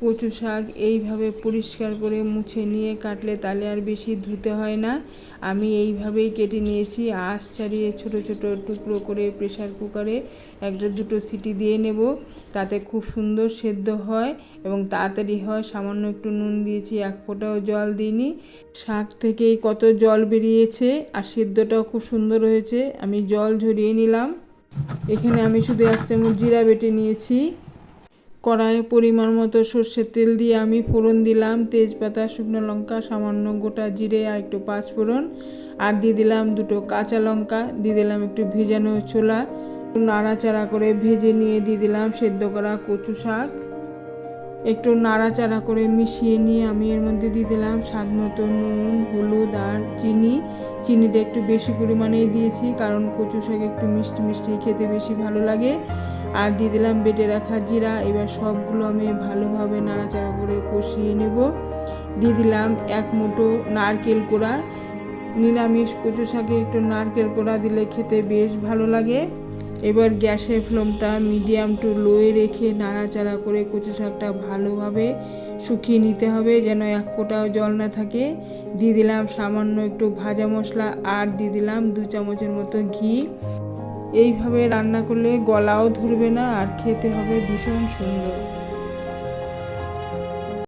কচু শাক এইভাবে পরিষ্কার করে মুছে নিয়ে কাটলে তাহলে আর বেশি ধুতে হয় না। আমি এইভাবেই কেটে নিয়েছি। আঁশ ছাড়িয়ে ছোট ছোট টুকরো করে প্রেসার কুকারে একটা দুটো সিটি দিয়ে নেব। তাতে খুব সুন্দর সেদ্ধ হয় এবং তাড়াতাড়ি হয়। সামান্য একটু নুন দিয়েছি, এক ফোঁটাও জল দিইনি। শাক থেকেই কত জল বেরিয়েছে আর সেদ্ধটাও খুব সুন্দর হয়েছে। আমি জল ঝরিয়ে নিলাম। এখানে আমি শুধু এক চামচ জিরা বেটে নিয়েছি। কড়াইয়ে পরিমাণ মতো সর্ষের তেল দিয়ে আমি ফোড়ন দিলাম। তেজপাতা, শুকনো লঙ্কা, সামান্য গোটা জিরে আর একটু পাঁচ ফোড়ন। আর দিয়ে দিলাম দুটো কাঁচা লঙ্কা। দিয়ে দিলাম একটু ভেজানো ছোলা। নাড়াচাড়া করে ভেজে নিয়ে দিয়ে দিলাম সেদ্ধ করা কচু শাক। একটু নাড়াচাড়া করে মিশিয়ে নিয়ে আমি এর মধ্যে দিয়ে দিলাম স্বাদ মতো নুন, হলুদ আর চিনি। চিনিটা একটু বেশি পরিমাণেই দিয়েছি কারণ কচু শাক একটু মিষ্টি মিষ্টি খেতে বেশি ভালো লাগে। আর দিয়ে দিলাম বেটে রাখা জিরা। এবার সবগুলো আমি ভালোভাবে নাড়াচাড়া করে কষিয়ে নেব। দিয়ে দিলাম এক মুঠো নারকেল কোড়া। নিরামিষ কচু শাকে একটু নারকেল কোড়া দিলে খেতে বেশ ভালো লাগে। এবার গ্যাসের ফ্লেমটা মিডিয়াম টু লোয়ে রেখে নাড়াচাড়া করে কচু শাকটা ভালোভাবে শুকিয়ে নিতে হবে যেন এক ফোঁটাও জল না থাকে। দিয়ে দিলাম সামান্য একটু ভাজা মশলা আর দিয়ে দিলাম দু চামচের মতো ঘি। এইভাবে রান্না করলে গলাও ধরবে না আর খেতে হবে ভীষণ সুন্দর।